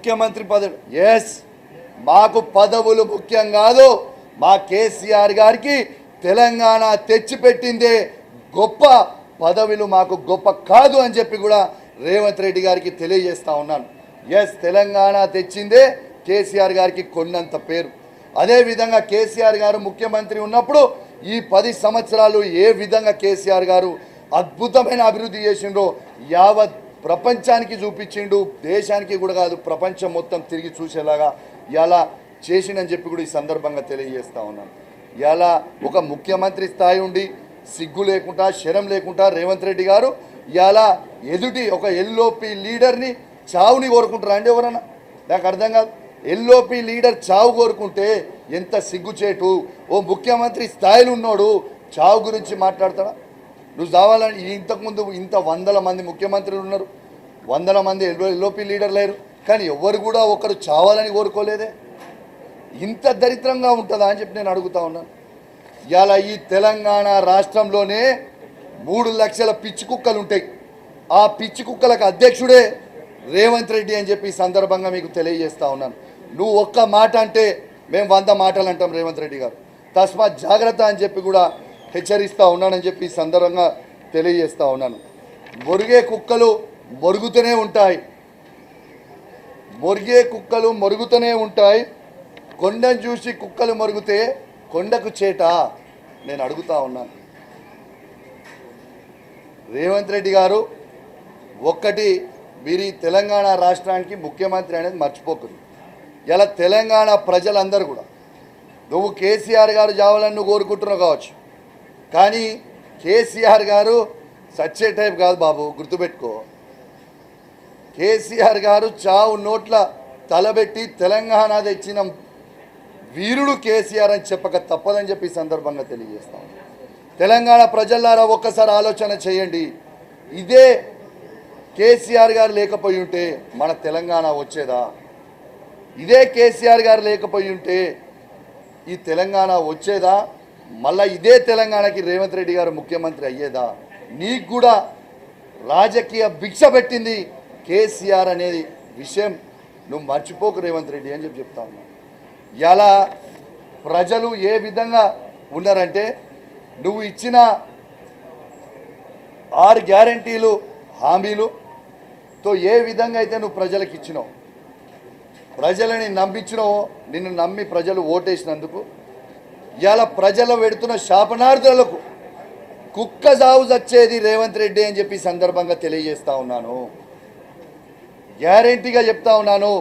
ముఖ్యమంత్రి పదవి. ఎస్ మాకు పదవులు ముఖ్యం కాదు. మా కేసీఆర్ గారికి తెలంగాణ తెచ్చిపెట్టిందే గొప్ప పదవులు మాకు గొప్ప కాదు అని చెప్పి కూడా రేవంత్ రెడ్డి గారికి తెలియజేస్తా ఉన్నాను. ఎస్ తెలంగాణ తెచ్చిందే కేసీఆర్ గారికి కొన్నంత పేరు. అదేవిధంగా కేసీఆర్ గారు ముఖ్యమంత్రి ఉన్నప్పుడు ఈ పది సంవత్సరాలు ఏ విధంగా కేసీఆర్ గారు అద్భుతమైన అభివృద్ధి చేసిండో యావత్ ప్రపంచానికి చూపించిండు దేశానికి కూడా కాదు ప్రపంచం మొత్తం తిరిగి చూసేలాగా ఇలా చేసిండని చెప్పి కూడా ఈ సందర్భంగా తెలియజేస్తా ఉన్నాను ఇలా ఒక ముఖ్యమంత్రి స్థాయి ఉండి సిగ్గు లేకుండా శరం లేకుండా రేవంత్ రెడ్డి గారు ఇలా ఎదుటి ఒక ఎల్ఓపి లీడర్ని చావుని కోరుకుంటారా అండి ఎవరన్నా? నాకు అర్థం కాదు. ఎల్ఓపి లీడర్ చావు కోరుకుంటే ఎంత సిగ్గుచేటు ఓ ముఖ్యమంత్రి స్థాయిలో ఉన్నాడు చావు గురించి మాట్లాడతాడా? నువ్వు చావాలని ఇంతకుముందు ఇంత వందల మంది ముఖ్యమంత్రులు ఉన్నారు. వందల మంది ఎల్ఓపీ లీడర్ లేరు. కానీ ఎవరు కూడా ఒకరు చావాలని కోరుకోలేదే. ఇంత దరిద్రంగా ఉంటుందా అని చెప్పి నేను అడుగుతా ఉన్నాను ఇవాళ ఈ తెలంగాణ రాష్ట్రంలోనే మూడు లక్షల పిచ్చి కుక్కలు ఉంటాయి. ఆ పిచ్చి కుక్కలకు అధ్యక్షుడే రేవంత్ రెడ్డి అని చెప్పి సందర్భంగా మీకు తెలియజేస్తా ఉన్నాను. నువ్వు ఒక్క మాట అంటే మేము వంద మాటలు అంటాం రేవంత్ రెడ్డి గారు. తస్మాత్ జాగ్రత్త అని చెప్పి కూడా హెచ్చరిస్తూ ఉన్నానని చెప్పి ఈ సందర్భంగా తెలియజేస్తూ ఉన్నాను. మొరిగే కుక్కలు మొరుగుతూనే ఉంటాయి. మొరిగే కుక్కలు మొరుగుతూనే ఉంటాయి. కొండను చూసి కుక్కలు మొరుగుతే కొండకు చేట నేను అడుగుతా ఉన్నాను. రేవంత్ రెడ్డి గారు ఒక్కటి మీరు తెలంగాణ రాష్ట్రానికి ముఖ్యమంత్రి అనేది మర్చిపోకూడదు ఇలా తెలంగాణ ప్రజలందరూ కూడా నువ్వు కేసీఆర్ గారు చావాలని నువ్వు కోరుకుంటున్నావు కావచ్చు. కానీ కేసీఆర్ గారు సచ్చే టైప్ కాదు బాబు గుర్తుపెట్టుకో. కేసీఆర్ గారు చావు నోట్ల తలబెట్టి తెలంగాణ తెచ్చిన వీరుడు కేసీఆర్ అని చెప్పక తప్పదని చెప్పి సందర్భంగా తెలియజేస్తాం తెలంగాణ ప్రజలారా ఒక్కసారి ఆలోచన చేయండి. ఇదే కేసీఆర్ గారు లేకపోయి ఉంటే మన తెలంగాణ వచ్చేదా? ఇదే కేసీఆర్ గారు లేకపోయి ఉంటే ఈ తెలంగాణ వచ్చేదా? మళ్ళీ ఇదే తెలంగాణకి రేవంత్ రెడ్డి గారు ముఖ్యమంత్రి అయ్యేదా? నీకు కూడా రాజకీయ భిక్ష పెట్టింది కేసీఆర్ అనేది విషయం. నువ్వు మర్చిపోకు రేవంత్ రెడ్డి అని చెప్పి చెప్తా ఉన్నా. ప్రజలు ఏ విధంగా ఉన్నారంటే నువ్వు ఇచ్చిన ఆరు గ్యారంటీలు హామీలుతో ఏ విధంగా అయితే నువ్వు ప్రజలకు ఇచ్చినావు ప్రజలని నమ్మించినావో నిన్ను నమ్మి ప్రజలు ఓటేసినందుకు ఇవాళ ప్రజలు పెడుతున్న శాపనార్థులకు కుక్క సాగు వచ్చేది రేవంత్ రెడ్డి అని చెప్పి సందర్భంగా తెలియజేస్తా ఉన్నాను. గ్యారంటీగా చెప్తా ఉన్నాను.